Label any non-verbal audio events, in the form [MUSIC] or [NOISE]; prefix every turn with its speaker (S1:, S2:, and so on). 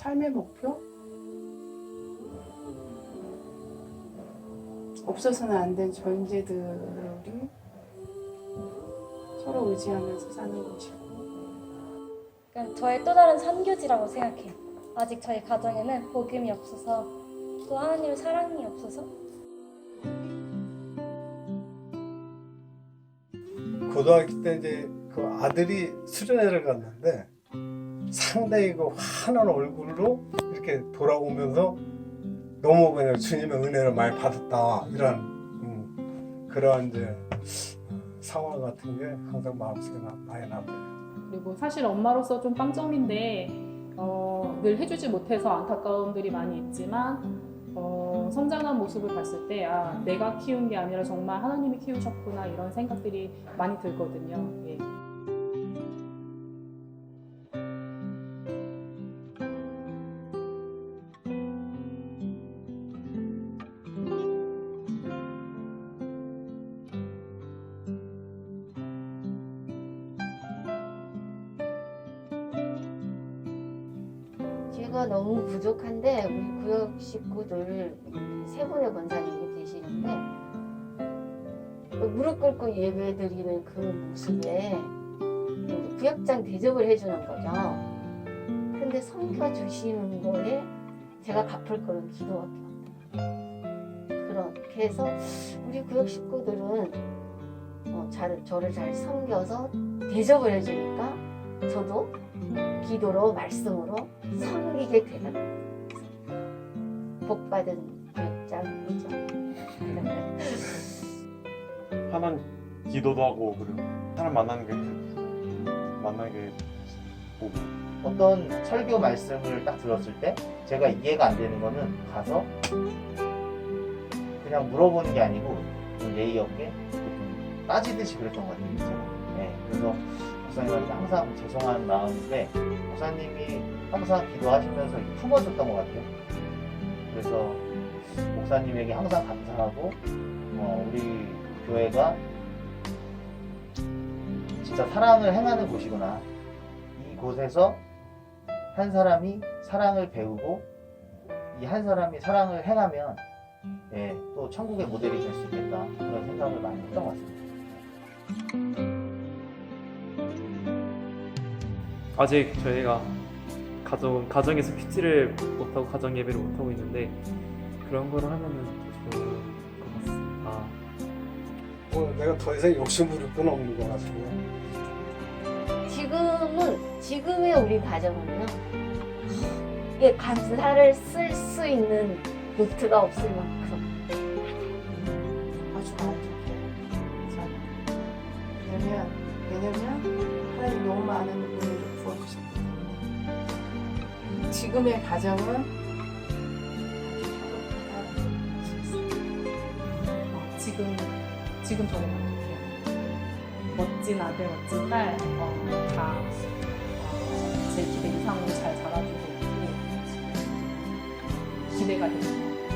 S1: 삶의 목표? 없어서는 안 된 존재들이 서로 의지하면서 사는 것이고
S2: 그냥 저의 또 다른 선교지라고 생각해요. 아직 저희 가정에는 복음이 없어서 또 하나님의 사랑이 없어서
S3: 고등학교 때 이제 그 아들이 수련회를 갔는데 상당히 그 환한 얼굴로 이렇게 돌아오면서 너무 그냥 주님의 은혜를 많이 받았다 이런 음, 그러한 이제 상황 같은 게 항상 마음속에 나- 많이 남아요.
S4: 그리고 사실 엄마로서 좀 빵점인데 어, 늘 해주지 못해서 안타까움들이 많이 있지만 어, 성장한 모습을 봤을 때 아, 내가 키운 게 아니라 정말 하나님이 키우셨구나 이런 생각들이 많이 들거든요. 예.
S5: 제가 너무 부족한데 우리 구역 식구들 세 분의 권사님이 계시는데 무릎 꿇고 예배드리는 그 모습에 구역장 대접을 해주는 거죠. 근데 섬겨 주시는 거에 제가 갚을 거는 기도밖에 없다. 그렇게 해서 우리 구역 식구들은 어, 잘, 저를 잘 섬겨서 대접을 해주니까 저도 기도로 말씀으로 섬기게 되는 복받은 교육장이죠. [LAUGHS]
S6: 하나님 기도도 하고 그리고 사람 만나는 게 만나는 게 보고
S7: 어떤 설교 말씀을 딱 들었을 때 제가 이해가 안 되는 거는 가서 그냥 물어보는 게 아니고 좀 예의 없게 따지듯이 그랬던 것 같아요. 제가. 네, 그래서 목사님한테 항상 죄송한 마음인데 목사님이 항상 기도하시면서 품어줬던 것 같아요. 그래서 목사님에게 항상 감사하고 어, 우리 교회가 진짜 사랑을 행하는 곳이구나. 이곳에서 한 사람이 사랑을 배우고 이 한 사람이 사랑을 행하면 예, 또 천국의 모델이 될 수 있겠다 그런 생각을 많이 했던 것 같습니다.
S8: 아직 저희가 가정 가정에서 퀴즈를 못하고 가정 예배를 못하고 있는데 그런 거를 하면은 더 좋을 것 같습니다.
S3: 뭐 내가 더 이상 욕심 부릴 건 없는 것 같아요.
S5: 지금은 지금의 우리 가정은요. 예, 감사를 쓸 수 있는 노트가 없을 만큼
S1: 지금의 가정은.
S4: 어, 지금 지금 저는 어떡해요? 멋진 아들, 멋진 딸, 어, 다 어, 제 기대 이상으로 잘 자라주고 있고 기대가 됩니다.